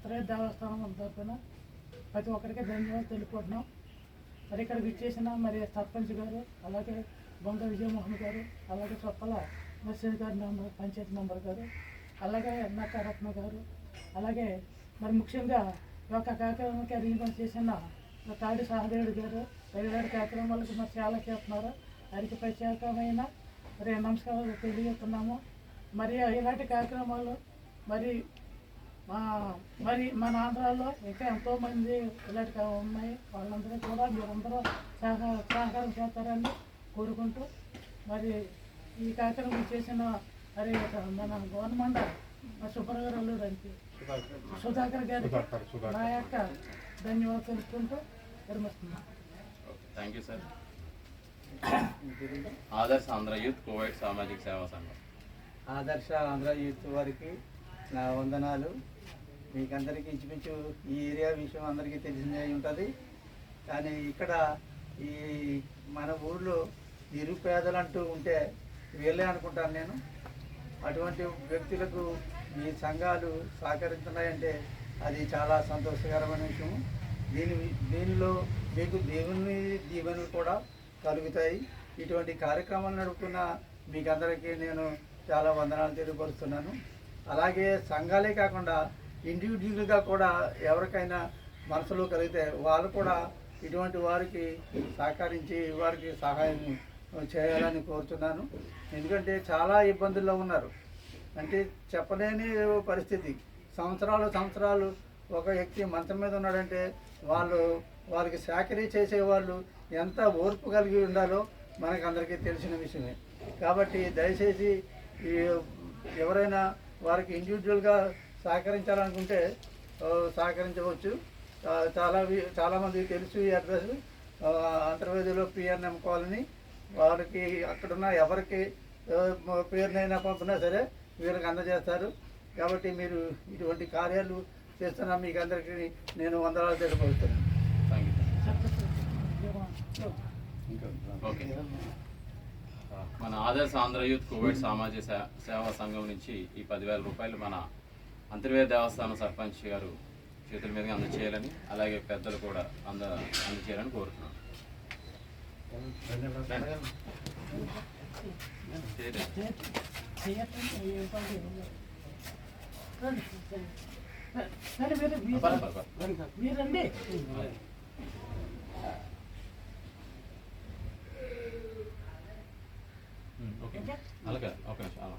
అంతర్వేద దేవస్థానం తరఫున ప్రతి ఒక్కరికి ధన్యవాదాలు తెలుపుకుంటున్నాం. మరి ఇక్కడ విచ్చేసిన మరి సర్పంచ్ గారు అలాగే బొంగ విజయమోహన్ గారు అలాగే చొప్పల నర్సింహ్ గారి మెంబర్ పంచాయతీ మెంబర్ గారు అలాగే నక్క రత్న గారు అలాగే మరి ముఖ్యంగా ఈ యొక్క కార్యక్రమానికి అరేంజ్మెంట్ చేసిన తాడి సహదేవుడు గారు రెగ్యులర్ కార్యక్రమాలకు మరి చాలా చేస్తున్నారు. వారికి ప్రత్యేకమైన మరి నమస్కారాలు తెలియజేస్తున్నాము. మరి ఇలాంటి కార్యక్రమాలు మరి మరి మన ఆంధ్రాలో ఇంకా ఎంతో మంది ఇలాంటి ఉన్నాయి. వాళ్ళందరూ కూడా మీరందరూ సహకార సహకారం చేస్తారని కోరుకుంటూ మరి ఈ కార్యక్రమం చేసిన మరి మన గవర్నమెంట్ అల్లుడు అంటే సుధాకర్ గారికి నా యొక్క ధన్యవాదాలు తెలుపుకుంటూ విరమిస్తున్నాను. Thank you sir. Adarsha Andhra youth Kuwait సామాజిక సేవా సంఘం. ఆదర్శ ఆంధ్ర యూత్ వారికి నా వందనాలు. మీకందరికీ ఇంచుమించు ఈ ఏరియా విషయం అందరికీ తెలిసిందే ఉంటుంది. కానీ ఇక్కడ ఈ మన ఊర్లో నిరుపేదలు అంటూ ఉంటే వీళ్ళే అనుకుంటాను నేను. అటువంటి వ్యక్తులకు మీ సంఘాలు సహకరిస్తున్నాయంటే అది చాలా సంతోషకరమైన విషయం దీని దీనిలో మీకు దేవుని దీవెనలు కూడా కలుగుతాయి. ఇటువంటి కార్యక్రమాలు నడుపుతున్న మీకందరికీ నేను చాలా వందనాలు తెలియపరుస్తున్నాను. అలాగే సంఘాలే కాకుండా ఇండివిజువల్గా కూడా ఎవరికైనా మనసులో కలిగితే వాళ్ళు కూడా ఇటువంటి వారికి సహకరించి వారికి సహాయం చేయాలని కోరుతున్నాను. ఎందుకంటే చాలా ఇబ్బందుల్లో ఉన్నారు. అంటే చెప్పలేని పరిస్థితి. సంవత్సరాలు సంవత్సరాలు ఒక వ్యక్తి మంచం మీద ఉన్నాడంటే వాళ్ళు వారికి సేకరీ చేసేవాళ్ళు ఎంత ఓర్పు కలిగి ఉండాలో మనకు అందరికీ తెలిసిన విషయమే. కాబట్టి దయచేసి ఈ ఎవరైనా వారికి ఇండివిజువల్గా సహకరించాలనుకుంటే సహకరించవచ్చు. చాలా చాలామందికి తెలుసు ఈ అడ్రస్ అంతర్వేదిలో పిఎన్ఎం కాలనీ వారికి అక్కడున్న ఎవరికి పేరునైనా పంపినా సరే వీరికి అందజేస్తారు. కాబట్టి మీరు ఇటువంటి కార్యాలు చేస్తున్న మీకు అందరికీ నేను వందనాలు తెలియపరుస్తున్నాను. ఓకే మన ఆదర్శ ఆంధ్ర యూత్ కోవిడ్ సామాజిక సేవా సంఘం నుంచి ఈ పదివేల రూపాయలు మన అంతర్వేద దేవస్థానం సర్పంచ్ గారు చేతుల మీదుగా అందచేయాలని అలాగే పెద్దలు కూడా అంద అందచేయాలని కోరుతున్నాను. మీరండి. అలాగే ఓకే నిమిషం అలా